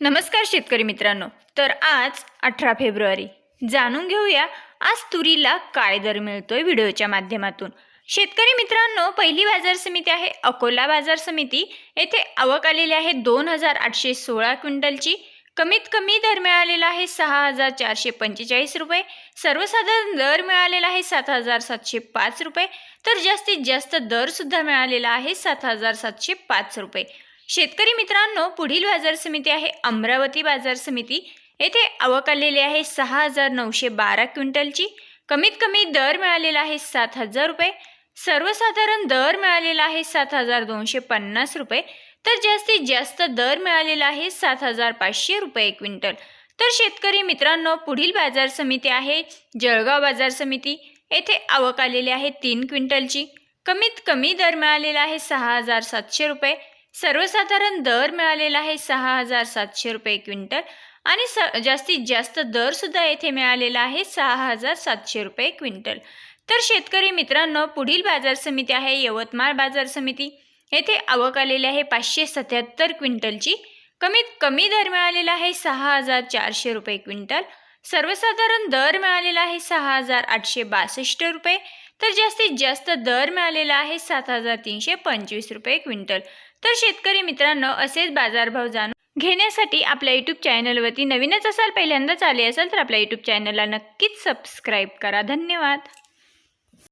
नमस्कार शेतकरी मित्रांनो. तर आज अठरा फेब्रुवारी. जाणून घेऊया आज तुरीला काय दर मिळतोय व्हिडिओच्या माध्यमातून. शेतकरी मित्रांनो पहिली बाजार समिती आहे अकोला बाजार समिती. येथे आवक आलेली आहे दोन हजार आठशे सोळा क्विंटलची. कमीत कमी दर मिळालेला आहे सहा हजार चारशे पंचेचाळीस रुपये. सर्वसाधारण दर मिळालेला आहे सात हजार सातशे पाच रुपये. तर जास्तीत जास्त दरसुद्धा मिळालेला आहे सात हजार सातशे पाच रुपये. शेतकरी मित्रांनो पुढील बाजार समिती आहे अमरावती बाजार समिती. येथे आवक आलेली आहे सहा हजार नऊशे बारा क्विंटलची. कमीत कमी दर मिळालेला आहे सात हजार रुपये. सर्वसाधारण दर मिळालेला आहे सात हजार दोनशे पन्नास रुपये. तर जास्तीत जास्त दर मिळालेला आहे सात हजार पाचशे रुपये क्विंटल. तर शेतकरी मित्रांनो पुढील बाजार समिती आहे जळगाव बाजार समिती. येथे आवक आलेली आहे तीन क्विंटलची. कमीत कमी दर मिळालेला आहे सहा हजार सातशे रुपये. सर्वसाधारण दर मिळालेला आहे सहा हजार सातशे रुपये क्विंटल आणि स जास्तीत जास्त दरसुद्धा येथे मिळालेला आहे सहा हजार सातशे रुपये क्विंटल. तर शेतकरी मित्रांनो पुढील बाजार समिती आहे यवतमाळ बाजार समिती. येथे आवक आलेली आहे पाचशे सत्याहत्तर क्विंटलची. कमीत कमी दर मिळालेला आहे सहा हजार चारशे रुपये क्विंटल. सर्वसाधारण दर मिळालेला आहे सहा हजार आठशे बासष्ट रुपये. तर जास्तीत जास्त दर मिळालेला आहे सात हजार तीनशे पंचवीस रुपये क्विंटल. तर शेतकरी मित्रांनो असेच बाजारभाव जाणून घेण्यासाठी आपल्या यूट्यूब चॅनलवरती नवीनच असाल पहिल्यांदाच आले असाल तर आपल्या यूट्यूब चॅनलला नक्कीच सबस्क्राईब करा. धन्यवाद.